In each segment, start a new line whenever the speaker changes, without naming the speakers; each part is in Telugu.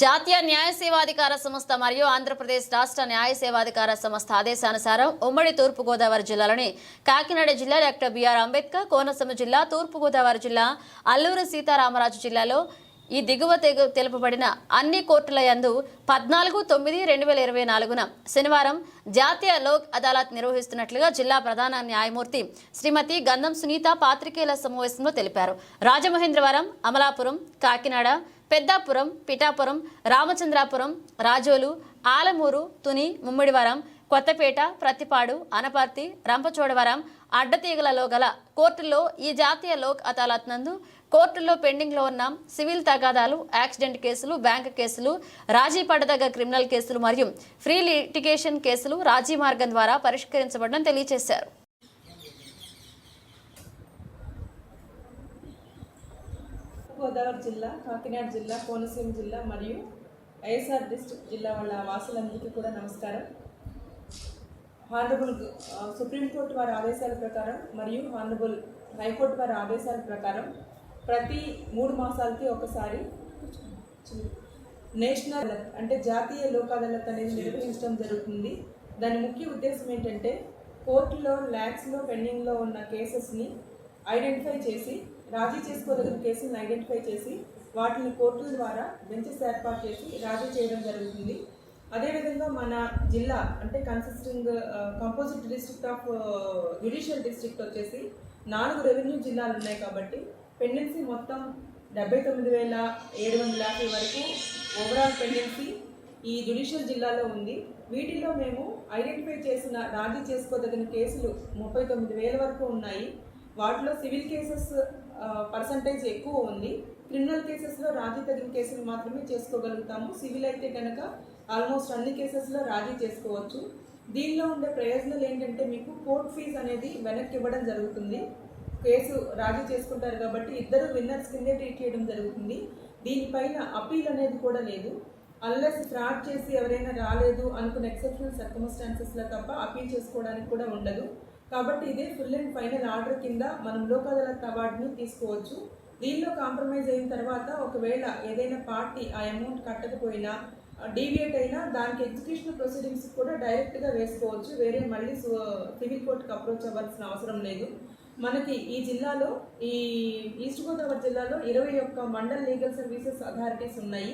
జాతీయ న్యాయ సేవాధికార సంస్థ మరియు ఆంధ్రప్రదేశ్ రాష్ట్ర న్యాయ సేవాధికార సంస్థ ఆదేశానుసారం ఉమ్మడి తూర్పుగోదావరి జిల్లాలోని కాకినాడ జిల్లా డాక్టర్ బిఆర్ అంబేద్కర్ కోనసీమ జిల్లా తూర్పుగోదావరి జిల్లా అల్లూరు సీతారామరాజు జిల్లాలో ఈ దిగువ తెగు తెలుపబడిన అన్ని కోర్టుల యందు పద్నాలుగు తొమ్మిది రెండు వేల ఇరవై నాలుగున శనివారం జాతీయ లోక్ అదాలత్ నిర్వహిస్తున్నట్లుగా జిల్లా ప్రధాన న్యాయమూర్తి శ్రీమతి గంధం సునీత పాత్రికేయుల సమావేశంలో తెలిపారు. రాజమహేంద్రవరం అమలాపురం కాకినాడ పెద్దాపురం పిఠాపురం రామచంద్రాపురం రాజోలు ఆలమూరు తుని ముమ్మిడివరం కొత్తపేట ప్రతిపాడు అనపర్తి రంపచోడవరం అడ్డతీగలలో గల కోర్టుల్లో ఈ జాతీయ లోక్ అదాలత్ నందు కోర్టుల్లో పెండింగ్లో ఉన్న సివిల్ తగాదాలు యాక్సిడెంట్ కేసులు బ్యాంక్ కేసులు రాజీ పడదగ్గ క్రిమినల్ కేసులు మరియు ఫ్రీ లిటిగేషన్ కేసులు రాజీ మార్గం ద్వారా పరిష్కరించబడడం తెలియజేశారు
గోదావరి జిల్లా కాకినాడ జిల్లా కోనసీమ జిల్లా మరియు ఐఎస్ఆర్ డిస్ట్రిక్ట్ జిల్లా వాళ్ళ వాసులందరికీ కూడా నమస్కారం. హానరబుల్ సుప్రీంకోర్టు వారి ఆదేశాల ప్రకారం మరియు హానరబుల్ హైకోర్టు వారి ఆదేశాల ప్రకారం ప్రతి మూడు మాసాలకి ఒకసారి నేషనల్ అదాలత్ అంటే జాతీయ లోక్ అదాలత్ అనేది నిర్వహించడం జరుగుతుంది. దాని ముఖ్య ఉద్దేశం ఏంటంటే కోర్టులో ల్యాక్స్లో పెండింగ్లో ఉన్న కేసెస్ని ఐడెంటిఫై చేసి రాజీ చేసుకోదగిన కేసులను ఐడెంటిఫై చేసి వాటిని కోర్టుల ద్వారా బెంచెస్ ఏర్పాటు చేసి రాజీ చేయడం జరుగుతుంది. అదేవిధంగా మన జిల్లా అంటే consisting composite district of judicial district వచ్చేసి నాలుగు రెవెన్యూ జిల్లాలు ఉన్నాయి కాబట్టి పెండెన్సీ మొత్తం డెబ్బై తొమ్మిది వేల ఏడు వందల యాభై వరకు ఓవరాల్ పెండెన్సీ ఈ జ్యుడిషియల్ జిల్లాలో ఉంది. వీటిలో మేము ఐడెంటిఫై చేసిన రాజీ చేసుకోదగిన కేసులు ముప్పై తొమ్మిది వేల వరకు ఉన్నాయి. వాటిలో సివిల్ కేసెస్ పర్సంటేజ్ ఎక్కువ ఉంది. క్రిమినల్ కేసెస్లో రాజీ తగిన కేసులు మాత్రమే చేసుకోగలుగుతాము. సివిల్ అయితే కనుక ఆల్మోస్ట్ అన్ని కేసెస్లో రాజీ చేసుకోవచ్చు. దీనిలో ఉండే ప్రయోజనాలు ఏంటంటే మీకు కోర్ట్ ఫీజు అనేది వెనక్కి ఇవ్వడం జరుగుతుంది. కేసు రాజీ చేసుకుంటారు కాబట్టి ఇద్దరు విన్నర్స్ కిందే ట్రీట్ చేయడం జరుగుతుంది. దీనిపైన అపీల్ అనేది కూడా లేదు. అన్లెస్ ఫ్రాడ్ చేసి ఎవరైనా రాలేదు అనుకున్న ఎక్సెప్షనల్ సర్కమ్స్టాన్సెస్లో తప్ప అపీల్ చేసుకోవడానికి కూడా ఉండదు. కాబట్టి ఇదే ఫుల్ అండ్ ఫైనల్ ఆర్డర్ కింద మనం లోక్ అదాలత్ అవార్డుని తీసుకోవచ్చు. దీనిలో కాంప్రమైజ్ అయిన తర్వాత ఒకవేళ ఏదైనా పార్టీ ఆ అమౌంట్ కట్టకపోయినా డీవియేట్ అయినా దానికి ఎగ్జిక్యూషన్ ప్రొసీడింగ్స్ కూడా డైరెక్ట్గా వేసుకోవచ్చు. వేరే మళ్ళీ సివిల్ కోర్టుకు అప్రోచ్ అవ్వాల్సిన అవసరం లేదు. మనకి ఈ జిల్లాలో ఈ ఈస్ట్ గోదావరి జిల్లాలో ఇరవై ఒక్క మండల్ లీగల్ సర్వీసెస్ అథారిటీస్ ఉన్నాయి.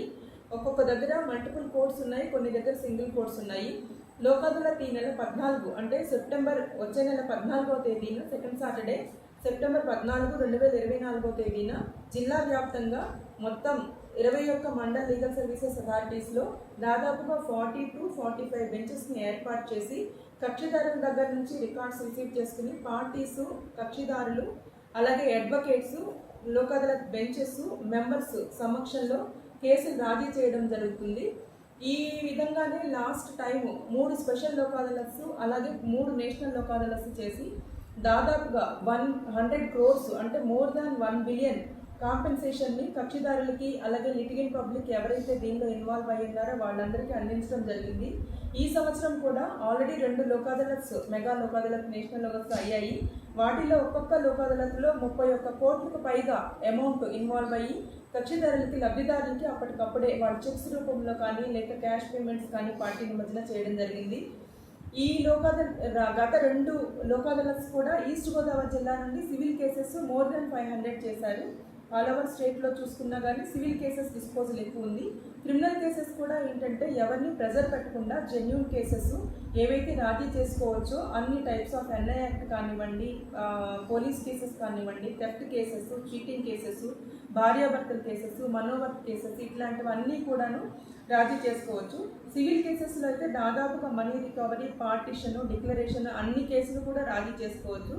ఒక్కొక్క దగ్గర మల్టిపుల్ కోర్ట్స్ ఉన్నాయి కొన్ని దగ్గర సింగిల్ కోర్ట్స్ ఉన్నాయి. లోకాదులత్ ఈ నెల పద్నాలుగు అంటే సెప్టెంబర్ వచ్చే నెల పద్నాలుగో తేదీన సెకండ్ సాటర్డే సెప్టెంబర్ పద్నాలుగు రెండు వేల ఇరవై నాలుగో తేదీన జిల్లా వ్యాప్తంగా మొత్తం ఇరవై ఒక్క మండల్ లీగల్ సర్వీసెస్ అథారిటీస్లో దాదాపుగా ఫార్టీ టు ఫార్టీ ఫైవ్ బెంచెస్ని ఏర్పాటు చేసి కక్షిదారుల దగ్గర నుంచి రికార్డ్స్ రిసీవ్ చేసుకుని పార్టీసు కక్షిదారులు అలాగే advocates Lok Adalat benches members సమక్షంలో కేసులు రాజీ చేయడం జరుగుతుంది. ఈ విధంగానే లాస్ట్ టైం మూడు స్పెషల్ లోకాదలస్ అలాగే మూడు నేషనల్ లోకాదలస్ చేసి దాదాపుగా వన్ హండ్రెడ్ క్రోర్స్ అంటే మోర్ దాన్ వన్ బిలియన్ కాంపెన్సేషన్ని కక్షిదారులకి అలాగే లిటిగెంట్ పబ్లిక్ ఎవరైతే దీనిలో ఇన్వాల్వ్ అయ్యి ఉన్నారో వాళ్ళందరికీ అందించడం జరిగింది. ఈ సంవత్సరం కూడా ఆల్రెడీ రెండు లోకాదలత్స్ మెగా లోకాదలత్ నేషనల్ లోకస్ అయ్యాయి. వాటిలో ఒక్కొక్క లోకాదలత్లో ముప్పై ఒక్క కోట్లకు పైగా అమౌంట్ ఇన్వాల్వ్ అయ్యి కక్షిదారులకి లబ్ధిదారులకి అప్పటికప్పుడే వాళ్ళ చెక్స్ రూపంలో కానీ లేక క్యాష్ పేమెంట్స్ కానీ పార్టీల మధ్యన చేయడం జరిగింది. ఈ లోకాద గత రెండు లోకాదాలత్స్ కూడా ఈస్ట్ గోదావరి జిల్లా నుండి civil cases more than five hundred చేశారు. ఆల్ ఓవర్ స్టేట్లో చూసుకున్నా కానీ సివిల్ కేసెస్ డిస్పోజల్ ఎక్కువ ఉంది క్రిమినల్ కేసెస్ కూడా ఏంటంటే ఎవరిని ప్రెజర్ పెట్టకుండా జెన్యున్ కేసెస్ ఏవైతే రాజీ చేసుకోవచ్చో అన్ని టైప్స్ ఆఫ్ ఎన్ఐ యాక్ట్ కానివ్వండి పోలీస్ కేసెస్ కానివ్వండి థెఫ్ట్ కేసెస్ చీటింగ్ కేసెస్ భార్యాభర్తల కేసెస్ మనోవర్త్ కేసెస్ ఇట్లాంటివన్నీ కూడాను రాజీ చేసుకోవచ్చు. సివిల్ కేసెస్లో అయితే దాదాపుగా మనీ రికవరీ పార్టిషన్ డిక్లరేషన్ అన్ని కేసులు కూడా రాజీ చేసుకోవచ్చు.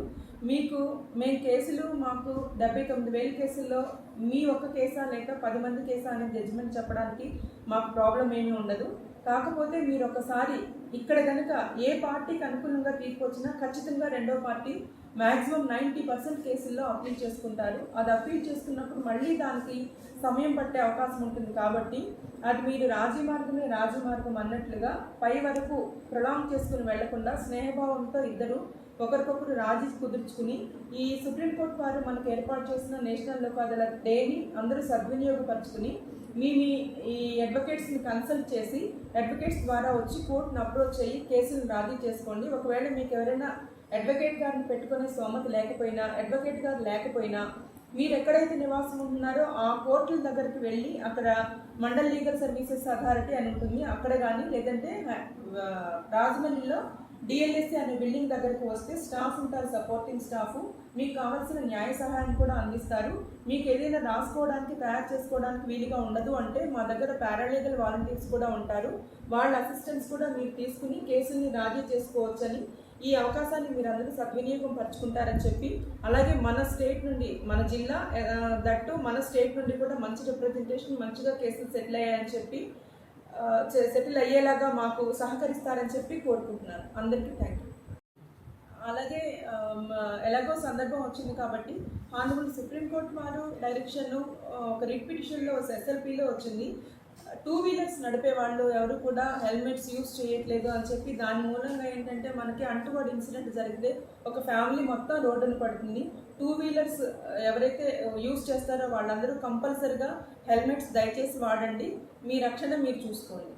మీకు మేము కేసులు మాకు డెబ్బై తొమ్మిది వేల కేసుల్లో మీ ఒక్క కేసా లేక పది మంది కేసా అనే జడ్జిమెంట్ చెప్పడానికి మాకు ప్రాబ్లం ఏమీ ఉండదు. కాకపోతే మీరు ఒకసారి ఇక్కడ కనుక ఏ పార్టీకి అనుకూలంగా తీర్పు వచ్చినా ఖచ్చితంగా రెండో పార్టీ మ్యాక్సిమం నైంటీ పర్సెంట్ కేసుల్లో అప్పీల్ చేసుకుంటారు. అది అప్పీల్ చేసుకున్నప్పుడు మళ్ళీ దానికి సమయం పట్టే అవకాశం ఉంటుంది కాబట్టి అది మీరు రాజీ మార్గమే రాజీ మార్గం అన్నట్లుగా పై వరకు ప్రొలాంగ్ చేసుకుని వెళ్ళకుండా స్నేహభావంతో ఇద్దరు ఒకరికొకరు రాజీ కుదుర్చుకుని ఈ సుప్రీంకోర్టు వారు మనకు ఏర్పాటు చేసిన నేషనల్ లోక్ అదాలత్ డేని అందరూ సద్వినియోగపరుచుకుని మీ మీ ఈ అడ్వకేట్స్ని కన్సల్ట్ చేసి అడ్వకేట్స్ ద్వారా వచ్చి కోర్టును అప్రోచ్ అయ్యి కేసును రాజీ చేసుకోండి. ఒకవేళ మీకు ఎవరైనా అడ్వకేట్ గారిని పెట్టుకునే స్తోమత లేకపోయినా అడ్వకేట్ గారు లేకపోయినా మీరు ఎక్కడైతే నివాసం ఉంటున్నారో ఆ కోర్టుల దగ్గరికి వెళ్ళి అక్కడ మండల్ లీగల్ సర్వీసెస్ అథారిటీ అని ఉంటుంది. అక్కడ కానీ లేదంటే రాజమండ్రిలో డిఎల్ఎస్సి అనే బిల్డింగ్ దగ్గరకు వస్తే స్టాఫ్ ఉంటారు సపోర్టింగ్ స్టాఫ్ మీకు కావాల్సిన న్యాయ సహాయం కూడా అందిస్తారు. మీకు ఏదైనా రాసుకోవడానికి తయారు చేసుకోవడానికి వీలుగా ఉండదు అంటే మా దగ్గర పారాలీగల్ వాలంటీర్స్ కూడా ఉంటారు. వాళ్ళ అసిస్టెన్స్ కూడా మీరు తీసుకుని కేసుల్ని రాజీ చేసుకోవచ్చని ఈ అవకాశాన్ని మీరు అందరూ సద్వినియోగం పరుచుకుంటారని చెప్పి అలాగే మన స్టేట్ నుండి మన జిల్లా దట్టు మన స్టేట్ నుండి కూడా మంచి రిప్రజెంటేషన్ మంచిగా కేసులు సెటిల్ అయ్యాయని చెప్పి సెటిల్ అయ్యేలాగా మాకు సహకరిస్తారని చెప్పి కోరుకుంటున్నాను. అందరికీ థ్యాంక్ యూ అలాగే ఎలాగో సందర్భం వచ్చింది కాబట్టి హానబుల్ సుప్రీంకోర్టు వారు డైరెక్షన్ ఒక రిట్ పిటిషన్లో ఎస్ఎల్పిలో వచ్చింది. టూ వీలర్స్ నడిపే వాళ్ళు ఎవరు కూడా హెల్మెట్స్ యూస్ చేయట్లేదు అని చెప్పి దాని మూలంగా ఏంటంటే మనకి అంటువాడు ఇన్సిడెంట్ జరిగితే ఒక ఫ్యామిలీ మొత్తం రోడ్డును పడుతుంది. టూ వీలర్స్ ఎవరైతే యూస్ చేస్తారో వాళ్ళందరూ కంపల్సరిగా హెల్మెట్స్ దయచేసి వాడండి. మీ రక్షణ మీరు చూసుకోండి.